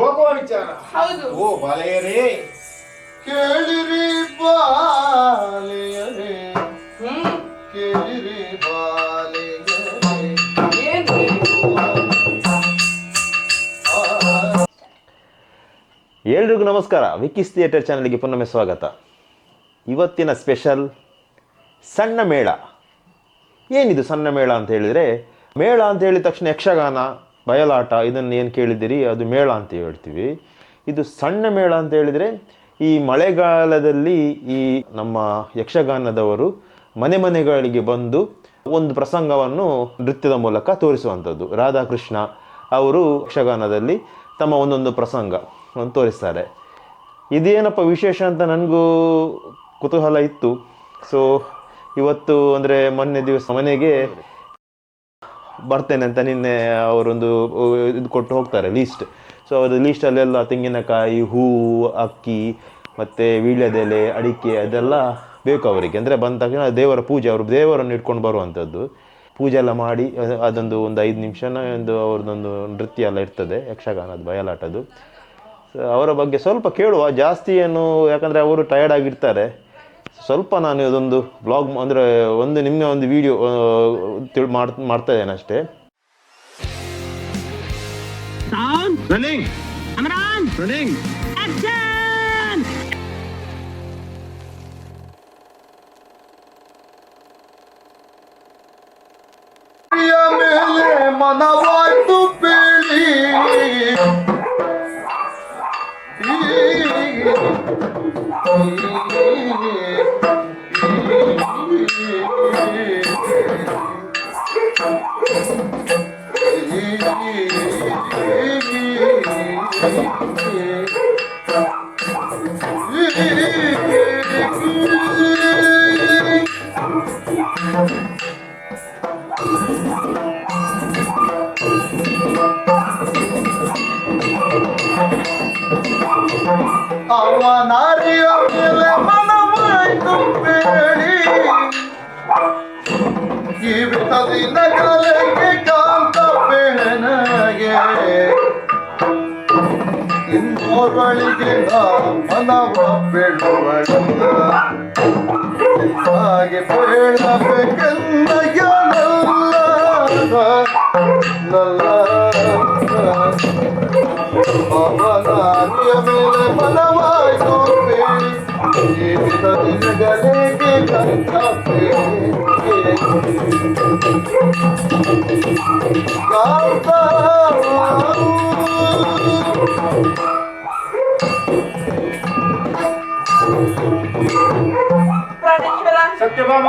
ಹೋಗುವ ವಿಚಾರ. ಹೌದು. ಓ ಬಾಲೆಯರೇ. ಕೇಳಿರಿ ಬಾಲೆಯರೇ. ಹ್ಮ್. ಕೇಳಿರಿ ಬಾಲೆಯರೇ. ಏನು ಎಲ್ರಿಗೂ ನಮಸ್ಕಾರ. ವಿಕಿಸ್ ಥಿಯೇಟರ್ ಚಾನಲ್ಗೆ ಪುನೊಮ್ಮೆ ಸ್ವಾಗತ. ಇವತ್ತಿನ ಸ್ಪೆಷಲ್ ಸಣ್ಣ ಮೇಳ. ಏನಿದು ಸಣ್ಣ ಮೇಳ ಅಂತ ಹೇಳಿದರೆ ಮೇಳ ಅಂತ ಹೇಳಿದ ತಕ್ಷಣ ಯಕ್ಷಗಾನ ಬಯಲಾಟ, ಇದನ್ನು ಏನು ಕೇಳಿದ್ದೀರಿ? ಅದು ಮೇಳ ಅಂತ ಹೇಳ್ತೀವಿ. ಇದು ಸಣ್ಣ ಮೇಳ ಅಂತ ಹೇಳಿದರೆ, ಈ ಮಳೆಗಾಲದಲ್ಲಿ ಈ ನಮ್ಮ ಯಕ್ಷಗಾನದವರು ಮನೆ ಮನೆಗಳಿಗೆ ಬಂದು ಒಂದು ಪ್ರಸಂಗವನ್ನು ನೃತ್ಯದ ಮೂಲಕ ತೋರಿಸುವಂಥದ್ದು. ರಾಧಾಕೃಷ್ಣ ಅವರು ಯಕ್ಷಗಾನದಲ್ಲಿ ತಮ್ಮ ಒಂದೊಂದು ಪ್ರಸಂಗ ತೋರಿಸ್ತಾರೆ. ಇದೇನಪ್ಪ ವಿಶೇಷ ಅಂತ ನನಗೂ ಕುತೂಹಲ ಇತ್ತು. ಸೊ ಇವತ್ತು ಅಂದರೆ ಮೊನ್ನೆ ದಿವಸ ಮನೆಗೆ ಬರ್ತೇನೆ ಅಂತ ನಿನ್ನೆ ಅವರೊಂದು ಇದು ಕೊಟ್ಟು ಹೋಗ್ತಾರೆ ಲೀಸ್ಟ್ ಸೊ ಅದು ಲೀಸ್ಟಲ್ಲೆಲ್ಲ ತೆಂಗಿನಕಾಯಿ ಹೂವು ಅಕ್ಕಿ, ಮತ್ತು ವೀಳ್ಯದೆಲೆ, ಅಡಿಕೆ, ಅದೆಲ್ಲ ಬೇಕು ಅವರಿಗೆ. ಅಂದರೆ ಬಂದ ತಕ್ಷಣ ದೇವರ ಪೂಜೆ, ಅವರು ದೇವರನ್ನು ಇಟ್ಕೊಂಡು ಬರುವಂಥದ್ದು. ಪೂಜೆ ಎಲ್ಲ ಮಾಡಿ, ಅದೊಂದು ಒಂದು ಐದು ನಿಮಿಷನ ಒಂದು ಅವ್ರದ್ದೊಂದು ನೃತ್ಯ ಎಲ್ಲ ಇರ್ತದೆ ಯಕ್ಷಗಾನದ ಬಯಲಾಟದ್ದು. ಅವರ ಬಗ್ಗೆ ಸ್ವಲ್ಪ ಕೇಳುವ, ಜಾಸ್ತಿ ಏನು, ಯಾಕಂದರೆ ಅವರು ಟಯರ್ಡ್ ಆಗಿರ್ತಾರೆ. ಸ್ವಲ್ಪ ನಾನು ಇದೊಂದು ಬ್ಲಾಗ್ ಅಂದರೆ ಒಂದು ನಿಮ್ಮ ಒಂದು ವಿಡಿಯೋ ತಿಳಿ ಮಾಡ್ ಮಾಡ್ತಾ ಇದ್ದೇನೆ ಅಷ್ಟೇ ಮನವಾಯ್ತು ಬೇಳಿ ಅವನಾರಿಯ ಮೇಲೆ ಮನವಾಯ್ತು ಬೇಡಿ ಜೀವಿತದಿ ನಗರಕ್ಕೆ ಕಾಂತ ಬೇಣಗೆ ಇನ್ನೋರ್ವಳಿಗೆ ನಾ ಮನವ ಬೇಡುವಳಿಲ್ಲ ಹಾಗೆ ಬೇಡಬೇಕೆಂದಯ್ಯ ನಲ್ಲ ಅವನಾದಿಯ ಮೇಲೆ ಮನವಾಯ್ತು ಸತ್ಯಭಾಮ.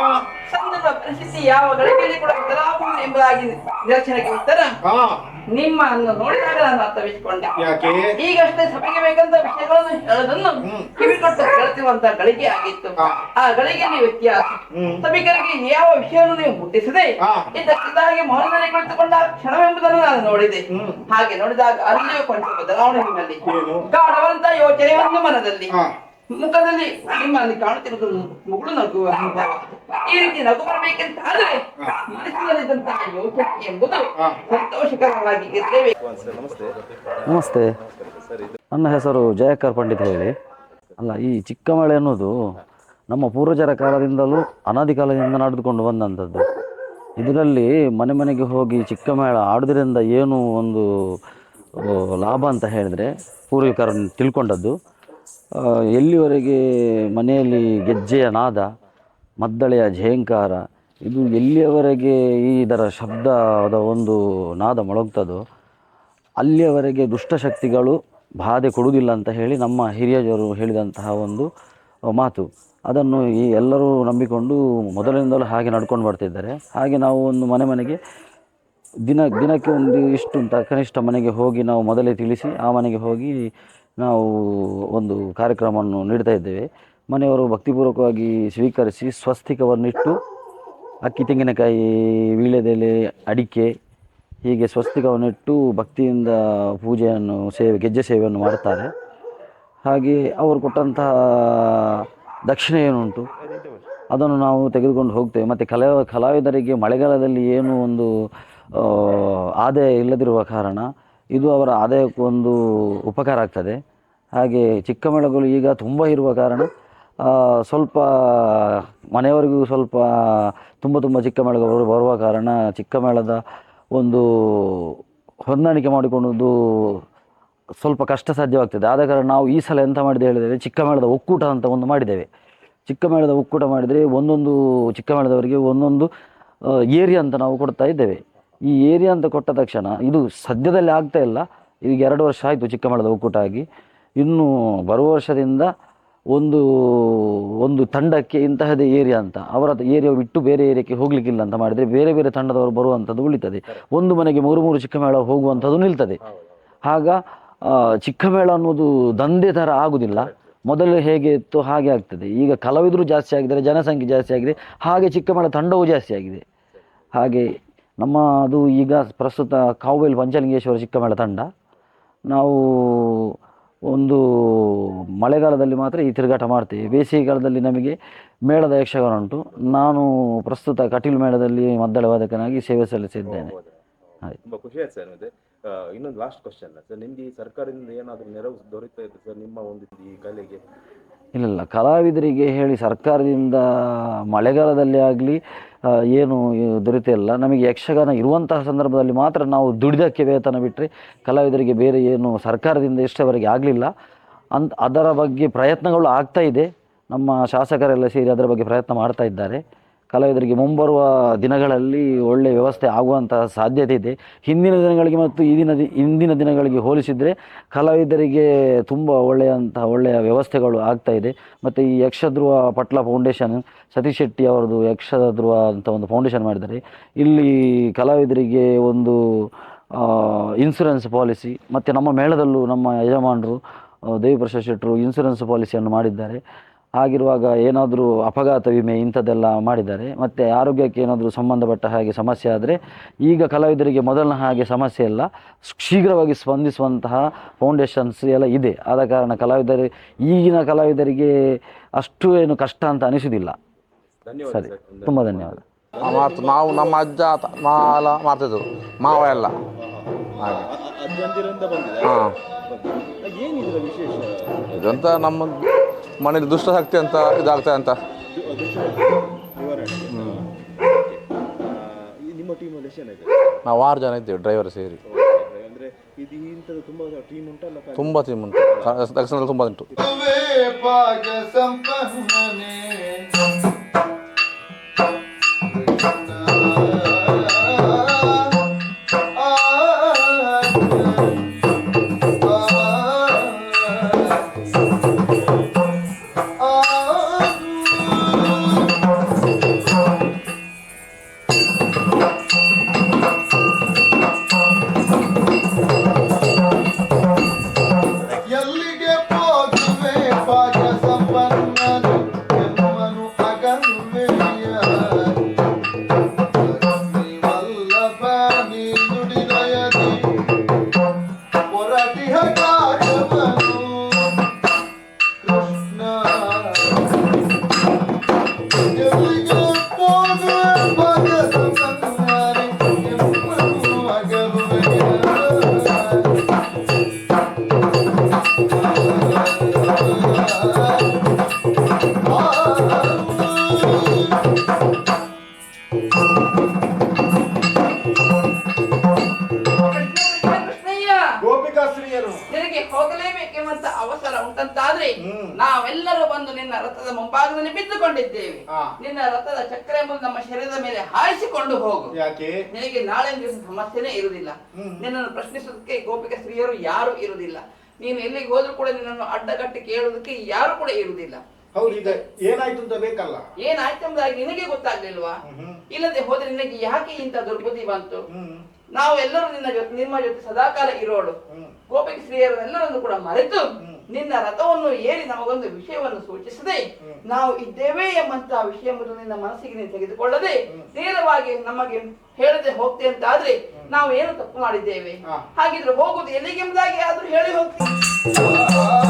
ಸಂದರ್ಭ ಪರಿಸ್ಥಿತಿ ಯಾವ ಗಳಿಗೆಯಲ್ಲಿ ಕೂಡ ಬದಲಾವಣೆ ಎಂಬುದಾಗಿ ನಿದರ್ಶನಕ್ಕೆ ಉತ್ತರ. ಹಾ ನಿಮ್ಮನ್ನು ನೋಡಿದಾಗ ನಾನು ಅರ್ಥವಿಸಿಕೊಂಡೆ ಈಗಷ್ಟೇ ಸಭೆಗೆ ಬೇಕಂತ ವಿಷಯಗಳನ್ನು ಹೇಳೋದನ್ನು ಕಿವಿಕೊಟ್ಟು ಕೇಳ್ತಿರುವಂತ ಗಳಿಗೆ ಆಗಿತ್ತು ಆ ಆ ಗಳಿಗೆಯಲ್ಲಿ ವ್ಯತ್ಯಾಸ. ಸಭಿಕರಿಗೆ ಯಾವ ವಿಷಯವನ್ನು ನೀವು ಮುಟ್ಟಿಸದೆ ಹಾ. ಇದಕ್ಕಿದ್ದ ಹಾಗೆ ಮೌನದಲ್ಲಿ ಕುಳಿತುಕೊಂಡ ಕ್ಷಣವೆಂಬುದನ್ನು ನಾನು ನೋಡಿದೆ. ಹಾಗೆ ನೋಡಿದಾಗ ಅಲ್ಲಿಯೂ ಕೊಂಚ ಬದಲಾವಣೆ ನಿಮ್ಮಲ್ಲಿ? ಗಾಢವಂತ ಯೋಚನೆ ಒಂದು ಮನದಲ್ಲಿ. ಮುಖದಲ್ಲಿ ನಿಮ್ಮಲ್ಲಿ ಕಾಣುತ್ತಿರುವುದು ಮಗಳು ನಗುವ ಅನುಭವ. ಈ ರೀತಿ ನಗು ಬರಬೇಕಂತ ಆದ್ರೆ ಮನಸ್ಸಿನಲ್ಲಿದ್ದಂತಹ ಯೋಚನೆ ಎಂಬುದು ಸಂತೋಷಕರವಾಗಿ ಇರಲೇಬೇಕು ನಮಸ್ತೆ. ನಮಸ್ತೆ. ನನ್ನ ಹೆಸರು ಜಯಕರ್ ಪಂಡಿತ್ ಹೇಳಿ. ಅಲ್ಲ ಈ ಚಿಕ್ಕಮಳೆ ಅನ್ನೋದು ನಮ್ಮ ಪೂರ್ವಜರ ಕಾಲದಿಂದಲೂ ಅನಾದಿ ಕಾಲದಿಂದ ನಡೆದುಕೊಂಡು ಬಂದಂಥದ್ದು. ಇದರಲ್ಲಿ ಮನೆ ಮನೆಗೆ ಹೋಗಿ ಚಿಕ್ಕಮೇಳ ಆಡೋದ್ರಿಂದ ಏನು ಒಂದು ಲಾಭ ಅಂತ ಹೇಳಿದರೆ ಪೂರ್ವಿಕರನ್ನು ತಿಳ್ಕೊಂಡದ್ದು. ಎಲ್ಲಿವರೆಗೆ ಮನೆಯಲ್ಲಿ ಗೆಜ್ಜೆಯ ನಾದ, ಮದ್ದಳೆಯ ಝೇಂಕಾರ, ಇದು ಎಲ್ಲಿಯವರೆಗೆ ಈ ಇದರ ಶಬ್ದದ ಒಂದು ನಾದ ಮೊಳಗ್ತದೋ, ಅಲ್ಲಿಯವರೆಗೆ ದುಷ್ಟಶಕ್ತಿಗಳು ಬಾಧೆ ಕೊಡುವುದಿಲ್ಲ ಅಂತ ಹೇಳಿ ನಮ್ಮ ಹಿರಿಯರು ಹೇಳಿದಂತಹ ಒಂದು ಮಾತು. ಅದನ್ನು ಈ ಎಲ್ಲರೂ ನಂಬಿಕೊಂಡು ಮೊದಲಿನಿಂದಲೂ ಹಾಗೆ ನಡ್ಕೊಂಡು ಬರ್ತಿದ್ದಾರೆ. ಹಾಗೆ ನಾವು ಒಂದು ಮನೆ ಮನೆಗೆ ದಿನ, ದಿನಕ್ಕೆ ಒಂದು ಇಷ್ಟು ಅಂತ ಕನಿಷ್ಠ ಮನೆಗೆ ಹೋಗಿ ನಾವು ಮೊದಲೇ ತಿಳಿಸಿ ಆ ಮನೆಗೆ ಹೋಗಿ ನಾವು ಒಂದು ಕಾರ್ಯಕ್ರಮವನ್ನು ನೀಡ್ತಾ ಇದ್ದೇವೆ. ಮನೆಯವರು ಭಕ್ತಿಪೂರ್ವಕವಾಗಿ ಸ್ವೀಕರಿಸಿ ಸ್ವಸ್ತಿಕವನ್ನಿಟ್ಟು ಅಕ್ಕಿ, ತೆಂಗಿನಕಾಯಿ, ವೀಳ್ಯದೆಲೆ, ಅಡಿಕೆ ಹೀಗೆ ಸ್ವಸ್ತಿಕವನ್ನಿಟ್ಟು ಭಕ್ತಿಯಿಂದ ಪೂಜೆಯನ್ನು ಸೇವೆ, ಗೆಜ್ಜೆ ಸೇವೆಯನ್ನು ಮಾಡುತ್ತಾರೆ. ಹಾಗೆ ಅವರು ಕೊಟ್ಟಂತಹ ದಕ್ಷಿಣ ಏನುಂಟು? ಅದನ್ನು ನಾವು ತೆಗೆದುಕೊಂಡು ಹೋಗ್ತೇವೆ. ಮತ್ತು ಕಲಾ, ಕಲಾವಿದರಿಗೆ ಮಳೆಗಾಲದಲ್ಲಿ ಏನು ಒಂದು ಆದಾಯ ಇಲ್ಲದಿರುವ ಕಾರಣ ಇದು ಅವರ ಆದಾಯಕ್ಕೂ ಒಂದು ಉಪಕಾರ ಆಗ್ತದೆ. ಹಾಗೆ ಚಿಕ್ಕ ಮೇಳಗಳು ಈಗ ತುಂಬ ಇರುವ ಕಾರಣ ಸ್ವಲ್ಪ ಮನೆಯವರಿಗೂ ಸ್ವಲ್ಪ, ತುಂಬ ತುಂಬ ಚಿಕ್ಕ ಮೇಳಗಳು ಬರುವ ಕಾರಣ ಚಿಕ್ಕಮೇಳದ ಒಂದು ಹೊಂದಾಣಿಕೆ ಮಾಡಿಕೊಳ್ಳುವುದು ಸ್ವಲ್ಪ ಕಷ್ಟ ಸಾಧ್ಯವಾಗ್ತದೆ. ಆದ ಕಾರಣ ನಾವು ಈ ಸಲ ಎಂತ ಮಾಡಿದೆ ಹೇಳಿದರೆ ಚಿಕ್ಕಮೇಳದ ಒಕ್ಕೂಟ ಅಂತ ಒಂದು ಮಾಡಿದ್ದೇವೆ. ಚಿಕ್ಕಮೇಳದ ಒಕ್ಕೂಟ ಮಾಡಿದರೆ ಒಂದೊಂದು ಚಿಕ್ಕಮೇಳದವರಿಗೆ ಒಂದೊಂದು ಏರಿಯಾ ಅಂತ ನಾವು ಕೊಡ್ತಾ ಇದ್ದೇವೆ. ಈ ಏರಿಯಾ ಅಂತ ಕೊಟ್ಟ ತಕ್ಷಣ ಇದು ಸದ್ಯದಲ್ಲಿ ಆಗ್ತಾ ಇಲ್ಲ. ಈಗ ಎರಡು ವರ್ಷ ಆಯಿತು ಚಿಕ್ಕಮಳದ ಒಕ್ಕೂಟ ಆಗಿ. ಇನ್ನು ಬರುವ ವರ್ಷದಿಂದ ಒಂದು ಒಂದು ತಂಡಕ್ಕೆ ಇಂತಹದೇ ಏರಿಯಾ ಅಂತ, ಅವರ ಏರಿಯಾ ಬಿಟ್ಟು ಬೇರೆ ಏರಿಯಾಕ್ಕೆ ಹೋಗ್ಲಿಕ್ಕಿಲ್ಲ ಅಂತ ಮಾಡಿದರೆ ಬೇರೆ ಬೇರೆ ತಂಡದವರು ಬರುವಂಥದ್ದು ಉಳಿತದೆ. ಒಂದು ಮನೆಗೆ ಮೂರು ಮೂರು ಚಿಕ್ಕಮೇಳ ಹೋಗುವಂಥದ್ದು ನಿಲ್ತದೆ. ಆಗ ಚಿಕ್ಕಮೇಳ ಅನ್ನೋದು ದಂಧೆ ಥರ ಆಗುದಿಲ್ಲ. ಮೊದಲು ಹೇಗೆ ಇತ್ತು ಹಾಗೆ ಆಗ್ತದೆ. ಈಗ ಕಲಾವಿದರು ಜಾಸ್ತಿ ಆಗಿದ್ದಾರೆ ಜನಸಂಖ್ಯೆ ಜಾಸ್ತಿ ಆಗಿದೆ. ಹಾಗೆ ಚಿಕ್ಕಮೇಳ ತಂಡವೂ ಜಾಸ್ತಿ ಆಗಿದೆ. ಹಾಗೆ ನಮ್ಮ ಅದು ಈಗ ಪ್ರಸ್ತುತ ಕಾವೇಲ್ ಪಂಚಲಿಂಗೇಶ್ವರ ಚಿಕ್ಕಮೇಳ ತಂಡ ನಾವು ಒಂದು ಮಳೆಗಾಲದಲ್ಲಿ ಮಾತ್ರ ಈ ತಿರುಗಾಟ ಮಾಡ್ತೇವೆ. ಬೇಸಿಗೆಗಾಲದಲ್ಲಿ ನಮಗೆ ಮೇಳದ ಯಕ್ಷಗಾನ ಉಂಟು ನಾನು ಪ್ರಸ್ತುತ ಕಟೀಲು ಮೇಳದಲ್ಲಿ ಮದ್ದಳೆ ವಾದಕನಾಗಿ ಸೇವೆ ಸಲ್ಲಿಸಿದ್ದೇನೆ. ತುಂಬಾ ಖುಷಿ ಆಯ್ತು ಸರ್ ಮತ್ತೆ ಇನ್ನೊಂದು ಲಾಸ್ಟ್ ಕ್ವಶನ್ ಸರ್. ನಿಮ್ಗೆ ಈ ಸರ್ಕಾರದಿಂದ ಏನಾದರೂ ನೆರವು ದೊರೀತಾ ಇದೆ ಸರ್ ನಿಮ್ಮ ಒಂದು ಈ ಕಲೆಗೆ? ಇಲ್ಲ ಇಲ್ಲ. ಕಲಾವಿದರಿಗೆ ಹೇಳಿ ಸರ್ಕಾರದಿಂದ ಮಳೆಗಾಲದಲ್ಲಿ ಆಗಲಿ ಏನು ದೊರೆತಿಲ್ಲ ನಮಗೆ ಯಕ್ಷಗಾನ ಇರುವಂತಹ ಸಂದರ್ಭದಲ್ಲಿ ಮಾತ್ರ ನಾವು ದುಡಿದಕ್ಕೆ ವೇತನ ಬಿಟ್ಟರೆ ಕಲಾವಿದರಿಗೆ ಬೇರೆ ಏನು ಸರ್ಕಾರದಿಂದ ಇಷ್ಟವರೆಗೆ ಆಗಲಿಲ್ಲ. ಅಂತ ಅದರ ಬಗ್ಗೆ ಪ್ರಯತ್ನಗಳು ಆಗ್ತಾ ಇದೆ. ನಮ್ಮ ಶಾಸಕರೆಲ್ಲ ಸೇರಿ ಅದರ ಬಗ್ಗೆ ಪ್ರಯತ್ನ ಮಾಡ್ತಾ ಇದ್ದಾರೆ. ಕಲಾವಿದರಿಗೆ ಮುಂಬರುವ ದಿನಗಳಲ್ಲಿ ಒಳ್ಳೆಯ ವ್ಯವಸ್ಥೆ ಆಗುವಂತಹ ಸಾಧ್ಯತೆ ಇದೆ. ಹಿಂದಿನ ದಿನಗಳಿಗೆ ಮತ್ತು ಈ ದಿನ ಇಂದಿನ ದಿನಗಳಿಗೆ ಹೋಲಿಸಿದರೆ ಕಲಾವಿದರಿಗೆ ತುಂಬ ಒಳ್ಳೆಯಂತಹ ಒಳ್ಳೆಯ ವ್ಯವಸ್ಥೆಗಳು ಆಗ್ತಾ ಇದೆ. ಮತ್ತು ಈ ಯಕ್ಷಧ್ರುವ ಪಟ್ಲ ಫೌಂಡೇಶನ್, ಸತೀಶ್ ಶೆಟ್ಟಿ ಅವರದು ಯಕ್ಷಧ್ರುವ ಅಂತ ಒಂದು ಫೌಂಡೇಶನ್ ಮಾಡಿದ್ದಾರೆ. ಇಲ್ಲಿ ಕಲಾವಿದರಿಗೆ ಒಂದು ಇನ್ಸೂರೆನ್ಸ್ ಪಾಲಿಸಿ ಮತ್ತು ನಮ್ಮ ಮೇಳದಲ್ಲೂ ನಮ್ಮ ಯಜಮಾನರು ದೇವಿ ದೇವಿಪ್ರಸಾದ್ ಶೆಟ್ಟರು ಇನ್ಸೂರೆನ್ಸ್ ಪಾಲಿಸಿಯನ್ನು ಮಾಡಿದ್ದಾರೆ. ಹಾಗಿರುವಾಗ ಏನಾದರೂ ಅಪಘಾತ ವಿಮೆ ಇಂಥದ್ದೆಲ್ಲ ಮಾಡಿದ್ದಾರೆ. ಮತ್ತು ಆರೋಗ್ಯಕ್ಕೆ ಏನಾದರೂ ಸಂಬಂಧಪಟ್ಟ ಹಾಗೆ ಸಮಸ್ಯೆ ಆದರೆ ಈಗ ಕಲಾವಿದರಿಗೆ ಮೊದಲಿನ ಹಾಗೆ ಸಮಸ್ಯೆ ಇಲ್ಲ. ಶೀಘ್ರವಾಗಿ ಸ್ಪಂದಿಸುವಂತಹ ಫೌಂಡೇಶನ್ಸ್ ಎಲ್ಲ ಇದೆ. ಆದ ಕಾರಣ ಕಲಾವಿದರು ಈಗಿನ ಕಲಾವಿದರಿಗೆ ಅಷ್ಟು ಏನು ಕಷ್ಟ ಅಂತ ಅನಿಸುವುದಿಲ್ಲ. ಸರಿ. ತುಂಬ ಧನ್ಯವಾದ. ನಾವು ನಮ್ಮ ಅಜ್ಜ ಮಾಲ ಮಾಡ್ತಿದ್ರು ಮಾವ ಎಲ್ಲ. ಹಾಗೆ. ಹಾಂ. ಇದಂತ ನಮ್ಮ ಮನೇಲಿ ದುಷ್ಟಶಕ್ತಿ ಅಂತ ಇದಾಗ್ತದೆ ಅಂತ. ನಾವು ಆರು ಜನ ಇದ್ದೇವೆ ಡ್ರೈವರ್ ಸೇರಿ. ತುಂಬ ಟೀಮ್ ಉಂಟು. ತುಂಬ ಟೀಮ್ ಉಂಟು ದಕ್ಷಿಣದಲ್ಲಿ ತುಂಬ ಉಂಟು. ಗೋಪಿಕಾಶ್ರೀಯರು ನಿನಗೆ ಹೋಗಲೇಬೇಕೆಂಬಂತ ಅವಸರ ಉಂಟಂತಾದ್ರೆ ನಾವೆಲ್ಲರೂ ಬಂದು ನಿನ್ನ ರಥದ ಮುಂಭಾಗದಲ್ಲಿ ಬಿದ್ದುಕೊಂಡಿದ್ದೇವೆ. ನಿನ್ನ ರಥದ ಚಕ್ರ ಎಂಬುದು ನಮ್ಮ ಶರೀರದ ಮೇಲೆ ಹಾಯಿಸಿಕೊಂಡು ಹೋಗು. ಯಾಕೆ? ನಿನಗೆ ನಾಳೆ ಸಮಸ್ಯೆನೇ ಇರುವುದಿಲ್ಲ. ನಿನ್ನನ್ನು ಪ್ರಶ್ನಿಸೋದಕ್ಕೆ ಗೋಪಿಕ ಸ್ತ್ರೀಯರು ಯಾರು ಇರುವುದಿಲ್ಲ. ನೀನು ಎಲ್ಲಿಗೆ ಹೋದ್ರೂ ಕೂಡ ನಿನ್ನನ್ನು ಅಡ್ಡಗಟ್ಟಿ ಕೇಳುವುದಕ್ಕೆ ಯಾರು ಕೂಡ ಇರುವುದಿಲ್ಲ. ಹೌದು ಈಗ ಏನಾಯ್ತು ಅಂತ ಬೇಕಲ್ಲ? ಏನಾಯ್ತು ಎಂಬುದಾಗಿ ನಿನಗೆ ಗೊತ್ತಾಗ್ಲಿಲ್ವಾ? ಇಲ್ಲದೆ ಹೋದ್ರೆ ನಿನಗೆ ಯಾಕೆ ಇಂತ ದುರ್ಬುದ್ಧಿ ಬಂತು? ನಾವು ಎಲ್ಲರೂ ನಿನ್ನ ಜೊತೆ ನಿಮ್ಮ ಜೊತೆ ಸದಾಕಾಲ ಇರೋಳು ಗೋಪಿಕ ಸ್ತ್ರೀಯರನ್ನೆಲ್ಲರನ್ನು ಕೂಡ ಮರೆತು ನಿನ್ನ ರಥವನ್ನು ಏರಿ ನಮಗೊಂದು ವಿಷಯವನ್ನು ಸೂಚಿಸದೆ ನಾವು ಇದ್ದೇವೆ ಎಂಬಂತಹ ವಿಷಯ ಮೊದಲು ನಿನ್ನ ಮನಸ್ಸಿಗೆ ನೀನು ತೆಗೆದುಕೊಳ್ಳದೆ ನೇರವಾಗಿ ನಮಗೆ ಹೇಳದೆ ಹೋಗ್ತೇ ಅಂತ ಆದ್ರೆ ನಾವು ಏನು ತಪ್ಪು ಮಾಡಿದ್ದೇವೆ ಹಾಗಿದ್ರೆ ಹೋಗುದು ಎಲ್ಲಿಗೆಂಬುದಾಗಿ ಆದ್ರೂ ಹೇಳಿ ಹೋಗ್ತೀವಿ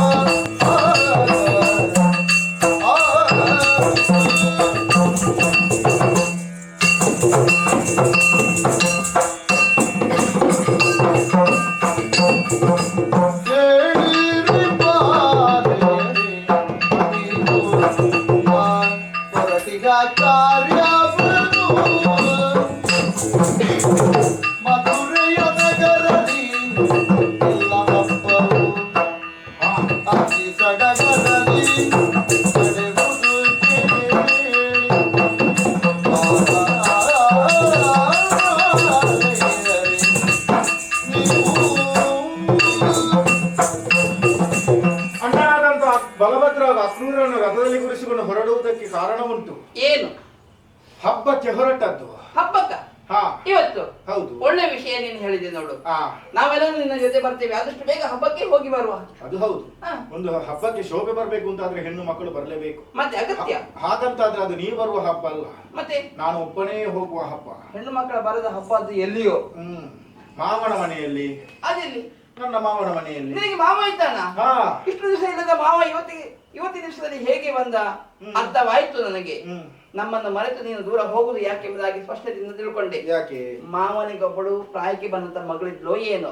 ಬರ್ತೇವೆ. ಆದಷ್ಟು ಬೇಗ ಹಬ್ಬಕ್ಕೆ ಹೋಗಿ ಬರುವ ಅದು ಹೌದು. ಒಂದು ಹಬ್ಬಕ್ಕೆ ಶೋಭೆ ಬರಬೇಕು ಅಂತ ಆದ್ರೆ ಹೆಣ್ಣು ಮಕ್ಕಳು ಬರಲೇಬೇಕು. ಮತ್ತೆ ಅಗತ್ಯ. ಹಾಗಂತಾದ್ರೆ ಅದು ನೀವು ಬರುವ ಹಬ್ಬ ಅಲ್ಲ. ಮತ್ತೆ? ನಾನು ಒಬ್ಬನೇ ಹೋಗುವ ಹಬ್ಬ. ಹೆಣ್ಣು ಮಕ್ಕಳ ಬರದ ಹಬ್ಬ ಅದು ಎಲ್ಲಿಯೋ? ಹ್ಮ್. ಮಾವನ ಮನೆಯಲ್ಲಿ. ಅದೆಲ್ಲಿ? ನನ್ನ ಮಾವನ ಮನೆಯಲ್ಲಿ. ನಿನಗೆ ಮಾವ ಇದ್ದಾನ? ಹಾ. ಇಷ್ಟು ದಿವಸ ಇಲ್ಲದ ಮಾವ ಇವತ್ತಿಗೆ ಇವತ್ತಿನ ದಿವಸದಲ್ಲಿ ಹೇಗೆ ಬಂದ? ಅರ್ಥವಾಯ್ತು ನನಗೆ. ಹ್ಮ್. ನಮ್ಮನ್ನು ಮರೆತು ನೀನು ದೂರ ಹೋಗುದು ಯಾಕೆ ಎಂಬುದಾಗಿ ಸ್ಪಷ್ಟದಿಂದ ತಿಳ್ಕೊಂಡೆ. ಯಾಕೆ? ಮಾವನಿಗೊಬ್ಬಳು ಪ್ರಾಯಕ್ಕೆ ಬಂದಂತ ಮಗಳಿದ್ಲೋ ಏನು.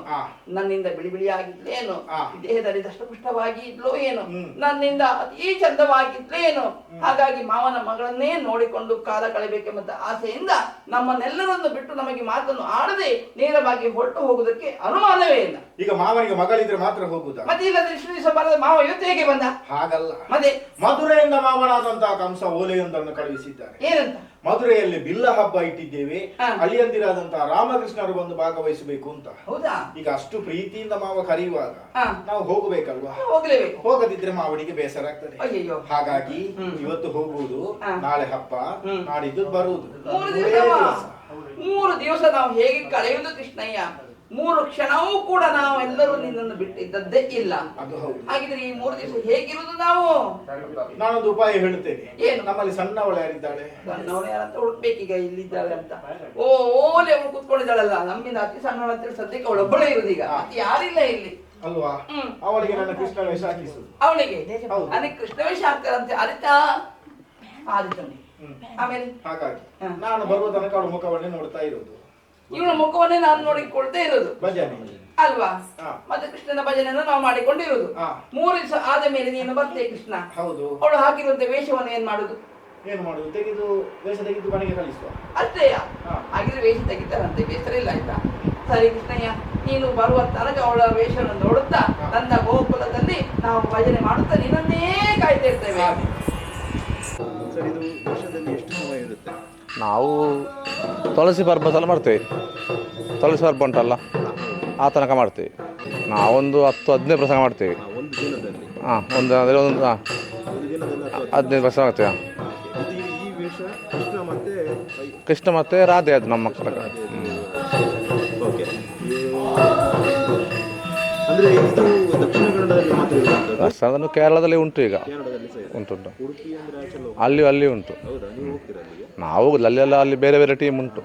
ನನ್ನಿಂದ ಬಿಳಿ ಬಿಳಿಯಾಗಿದ್ಲೇನು. ದೇಹದಲ್ಲಿ ದಷ್ಟಪುಷ್ಟವಾಗಿ ಇದ್ಲೋ ಏನು ನನ್ನಿಂದ ಅತಿ ಚಂದವಾಗಿದ್ಲೇನು ಹಾಗಾಗಿ ಮಾವನ ಮಗಳನ್ನೇ ನೋಡಿಕೊಂಡು ಕಾಲ ಕಳೆಬೇಕೆಂಬ ಆಸೆಯಿಂದ ನಮ್ಮನ್ನೆಲ್ಲರನ್ನು ಬಿಟ್ಟು ನಮಗೆ ಮಾತನ್ನು ಆಡದೆ ನೇರವಾಗಿ ಹೊರಟು ಹೋಗುವುದಕ್ಕೆ ಅನುಮಾನವೇ ಇಲ್ಲ. ಈಗ ಮಾವನಿಗೆ ಮಗಳಿದ್ರೆ ಮಾತ್ರ ಹೋಗುದು? ಮತ್ತೆ ಇಲ್ಲದ್ರೆ ಇಷ್ಟು ದಿವಸ ಬರದ ಮಾವ ಇವತ್ತು ಹೇಗೆ ಬಂದ? ಹಾಗಲ್ಲ. ಮತ್ತೆ ಮಧುರೆಯಿಂದ ಮಾವನಾದಂತಹ ಕಂಸ ಓಲೆಯೊಂದನ್ನು ಕಳುಹಿಸಿದ್ದಾರೆ ಏನಂತ? ಮಧುರೆಯಲ್ಲಿ ಬಿಲ್ಲ ಹಬ್ಬ ಇಟ್ಟಿದ್ದೇವೆ. ಅಲ್ಲಿಯಂದಿರಾದಂತಹ ಅಳಿಯಂದಿರಾದಂತಹ ರಾಮಕೃಷ್ಣರು ಬಂದು ಭಾಗವಹಿಸಬೇಕು ಅಂತ. ಹೌದಾ? ಈಗ ಅಷ್ಟು ಪ್ರೀತಿಯಿಂದ ಮಾವ ಕರೆಯುವಾಗ. ನಾವು ಹೋಗಬೇಕಲ್ವಾ? ಹೋಗ್ಲೇಬೇಕು. ಹೋಗದಿದ್ರೆ ಮಾವನಿಗೆ ಬೇಸರ ಆಗ್ತದೆ. ಹಾಗಾಗಿ ಇವತ್ತು ಹೋಗುವುದು ನಾಳೆ ಹಬ್ಬ ನಾಡಿದ್ದು ಬರುವುದು. ಮೂರು ದಿವಸ ನಾವು ಹೇಗೆ ಕಳೆಯುವುದು ಕೃಷ್ಣಯ್ಯ? ಮೂರು ಕ್ಷಣವೂ ಕೂಡ ನಾವೆಲ್ಲರೂ ನಿನ್ನನ್ನು ಬಿಟ್ಟಿದ್ದದ್ದೇ ಇಲ್ಲ. ಅದು ಹೌದು. ಹಾಗಿದ್ರೆ ಈ ಮೂರು ದಿವಸ ಹೇಗಿರುವುದು ನಾವು? ನಾನೊಂದು ಉಪಾಯ ಹೇಳುತ್ತೇನೆ. ಏನು? ನಮ್ಮಲ್ಲಿ ಸಣ್ಣವಳು ಯಾರಿದ್ದಾಳೆ? ಸಣ್ಣವಳು ಯಾರಂತ ಹುಡುಕ್ಬೇಕೀಗ ಇಲ್ಲಿದ್ದಾಳೆ ಅಂತ. ಓ ಓಲೆ ಅವಳು ಕುತ್ಕೊಂಡಿದ್ದಾಳಲ್ಲ ನಮ್ಮಿಂದ ಅತಿ ಸಣ್ಣವಳು ಅಂತೇಳಿ ಸದ್ಯಕ್ಕೆ ಅವಳೊಬ್ಬಳೇ ಇರುದು ಈಗ ಅತಿ ಯಾರಿಲ್ಲ ಇಲ್ಲಿ. ಅಲ್ವಾ. ಅವಳಿಗೆ ನನ್ನ ಕೃಷ್ಣ ವೇಷ ಹಾಕಿಸುದು ಅವಳಿಗೆ? ಹೌದು. ನನಗೆ ಕೃಷ್ಣವೇಶ ಆಗ್ತಾರಂತೆ ಅರಿತಾ ಆದಿತನಿಗೆ ಆಮೇಲೆ? ಹಾಗಾಗಿ ನಾನು ಬರುವ ತನಕ ಅವಳ ಮುಖವನ್ನೇ ನೋಡ್ತಾ ಇರುವುದು. ಇವಳ ಮುಖವನ್ನೇ ನಾನು ನೋಡಿಕೊಳ್ತೇ ಇರೋದು. ಭಜನೆ. ಅಲ್ವಾ. ಮತ್ತೆ ಕೃಷ್ಣನ ಭಜನೆಯನ್ನು ನಾವು ಮಾಡಿಕೊಂಡಿರುವುದು ಹಾ. ಮೂರು ದಿವಸ ಆದ ಮೇಲೆ ನೀನು ಬರ್ತೇ ಕೃಷ್ಣ. ಹೌದು. ಅವಳು ಹಾಕಿರುವಂತ ವೇಷವನ್ನು ಏನ್ ಮಾಡುದು? ಏನು ಮಾಡುದು? ತೆಗೆದು ವೇಷ ತೆಗೆದು ಮನೆಗೆ ಕಳಿಸುವ. ಅಷ್ಟೇಯ. ಹಾಗಿದ್ರೆ ವೇಷ ತೆಗಿತಾರಂತೆ ಬೇಸರ ಇಲ್ಲ ಆಯ್ತಾ? ಸರಿ ಕೃಷ್ಣಯ್ಯ ನೀನು ಬರುವ ತನಕ ಅವಳ ವೇಷವನ್ನು ನೋಡುತ್ತಾ ನನ್ನ ಗೋಕುಲದಲ್ಲಿ ನಾವು ಭಜನೆ ಮಾಡುತ್ತಾ ನಿನ್ನನ್ನೇ ಕಾಯ್ತಾ ಇರ್ತೇವೆ. ಸರ್ ಇದು ವರ್ಷದಲ್ಲಿ ಎಷ್ಟು ಸಮಯ ಇರುತ್ತೆ? ನಾವು ತುಳಸಿ ಪರ್ಬ ಸಲ ಮಾಡ್ತೇವೆ. ತುಳಸಿ ಪರ್ಬ ಉಂಟಲ್ಲ ಆ ತನಕ ಮಾಡ್ತೇವೆ. ನಾವೊಂದು ಹತ್ತು ಹದಿನೈದು ಪ್ರಸಂಗ ಮಾಡ್ತೇವೆ. ಹಾಂ ಒಂದು ಅಂದರೆ ಒಂದು ಹಾಂ ಹದಿನೈದು ಪ್ರಸಂಗ ಈ- ಈ ಕೃಷ್ಣ ಮತ್ತೆ ರಾಧೆ ಅದು ನಮ್ಮ ಮಕ್ಕಳ ಅದನ್ನು ಕೇರಳದಲ್ಲಿ ಉಂಟು ಈಗ. ಉಂಟುಂಟು ಅಲ್ಲಿ ಅಲ್ಲಿ ಉಂಟು. ನೀವು ಅಲ್ಲೆಲ್ಲ ಅಲ್ಲಿ ಬೇರೆ ಬೇರೆ ಟೀಮ್ ಉಂಟು.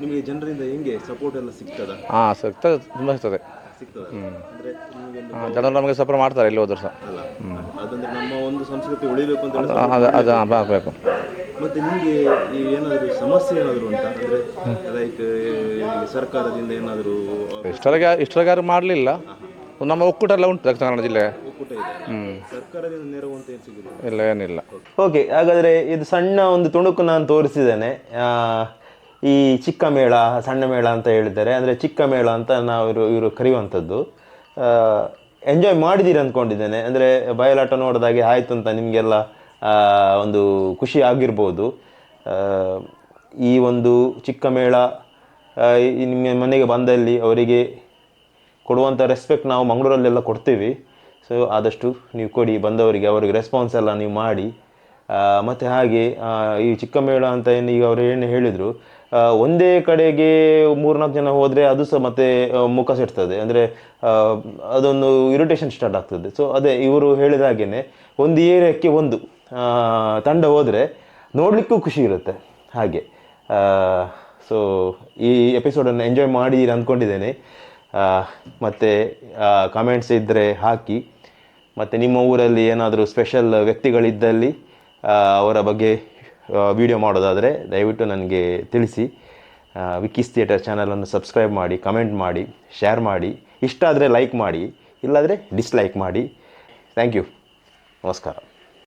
ನಿಮಗೆ ಜನರಿಂದ ಹೆಂಗೆ ಸಪೋರ್ಟ್ ಎಲ್ಲ ಸಿಗ್ತದ? ಹಾಂ ಸಿಗ್ತದೆ ತುಂಬ ಸಿಗ್ತದೆ. ಸಿಗ್ತದ? ಅಂದ್ರೆ ನಿಮಗೊಂದು ಹಾಂ ಜನರು ನಮಗೆ ಸಪೋರ್ಟ್ ಮಾಡ್ತಾರೆ ಎಲ್ಲಿ ಹೋದ್ರು ಸಹ ಅಲ್ಲ ಅದಂದ್ರೆ ನಮ್ಮ ಒಂದು ಸಂಸ್ಕೃತಿ ಉಳಿಬೇಕು ಅಂತ ಹೇಳಿದ್ರೆ ಅದು ಅದು ಆಗಬೇಕು. ಮತ್ತೆ ನಿಮಗೆ ಈ ಏನಾದರೂ ಸಮಸ್ಯೆ ಏನಾದರೂ ಉಂಟಾ? ಅಂದ್ರೆ ಲೈಕ್ ಸರ್ಕಾರದಿಂದ ಏನಾದರೂ ಇಷ್ಟರಗೆ ಇಷ್ಟರಗೆ ಯಾರು ಮಾಡಲಿಲ್ಲ ನಮ್ಮ ಒಕ್ಕೂಟ ಎಲ್ಲ ಉಂಟು ದಕ್ಷಿಣ ಕನ್ನಡ ಜಿಲ್ಲೆ ಒಕ್ಕೂಟ ಇದೆ ಸರ್ಕಾರದಿಂದ ನೆರವು ಅಂತ ಏನು ಸಿಗುದು ಇಲ್ಲ ಏನಿಲ್ಲ. ಓಕೆ ಹಾಗಾದರೆ ಇದು ಸಣ್ಣ ಒಂದು ತುಣುಕು ನಾನು ತೋರಿಸಿದ್ದೇನೆ. ಆ, ಈ ಚಿಕ್ಕ ಮೇಳ ಸಣ್ಣ ಮೇಳ ಅಂತ ಹೇಳಿದ್ದಾರೆ. ಅಂದರೆ ಚಿಕ್ಕ ಮೇಳ ಅಂತ ನಾವು ಇವರು ಇವರು ಕರೆಯುವಂಥದ್ದು. ಎಂಜಾಯ್ ಮಾಡಿದ್ದೀರಿ ಅಂದ್ಕೊಂಡಿದ್ದೇನೆ. ಅಂದರೆ ಬಯಲಾಟ ನೋಡಿದಾಗೆ ಆಯಿತು ಅಂತ ನಿಮಗೆಲ್ಲ ಒಂದು ಖುಷಿ ಆಗಿರ್ಬೋದು. ಆ, ಈ ಒಂದು ಚಿಕ್ಕ ಮೇಳ ಆ, ಈ ನಿಮ್ಮ ಮನೆಗೆ ಬಂದಲ್ಲಿ ಅವರಿಗೆ ಕೊಡುವಂಥ ರೆಸ್ಪೆಕ್ಟ್ ನಾವು ಮಂಗಳೂರಲ್ಲೆಲ್ಲ ಕೊಡ್ತೀವಿ. ಸೊ ಆದಷ್ಟು ನೀವು ಕೊಡಿ, ಬಂದವರಿಗೆ ಅವರಿಗೆ ರೆಸ್ಪಾನ್ಸ್ ಎಲ್ಲ ನೀವು ಮಾಡಿ. ಮತ್ತು ಹಾಗೆ ಈ ಚಿಕ್ಕ ಮೇಳ ಅಂತ ಏನು ಈಗ ಅವರು ಏನು ಹೇಳಿದರು ಒಂದೇ ಕಡೆಗೆ ಮೂರ್ನಾಲ್ಕು ಜನ ಹೋದರೆ ಅದು ಸಹ ಮತ್ತೆ ಮುಖ ಸಿಡ್ತದೆ. ಅಂದರೆ ಅದೊಂದು ಇರಿಟೇಷನ್ ಸ್ಟಾರ್ಟ್ ಆಗ್ತದೆ. ಸೊ ಅದೇ, ಇವರು ಹೇಳಿದ ಹಾಗೆಯೇ ಒಂದು ಏರಿಯಾಕ್ಕೆ ಒಂದು ತಂಡ ಹೋದರೆ ನೋಡಲಿಕ್ಕೂ ಖುಷಿ ಇರುತ್ತೆ. ಹಾಗೆ ಸೊ ಈ ಎಪಿಸೋಡನ್ನು ಎಂಜಾಯ್ ಮಾಡಿ ಅಂದ್ಕೊಂಡಿದ್ದೇನೆ ಮತ್ತೆ ಕಮೆಂಟ್ಸ್ ಇದ್ದರೆ ಹಾಕಿ. ಮತ್ತು ನಿಮ್ಮ ಊರಲ್ಲಿ ಏನಾದರೂ ಸ್ಪೆಷಲ್ ವ್ಯಕ್ತಿಗಳಿದ್ದಲ್ಲಿ ಅವರ ಬಗ್ಗೆ ವಿಡಿಯೋ ಮಾಡೋದಾದರೆ ದಯವಿಟ್ಟು ನನಗೆ ತಿಳಿಸಿ. ವಿಕ್ಕಿಸ್ ಥಿಯೇಟರ್ ಚಾನಲನ್ನು ಸಬ್ಸ್ಕ್ರೈಬ್ ಮಾಡಿ ಕಮೆಂಟ್ ಮಾಡಿ ಶೇರ್ ಮಾಡಿ. ಇಷ್ಟ ಆದರೆ ಲೈಕ್ ಮಾಡಿ, ಇಲ್ಲಾದರೆ ಡಿಸ್ಲೈಕ್ ಮಾಡಿ. ಥ್ಯಾಂಕ್ ಯು ನಮಸ್ಕಾರ.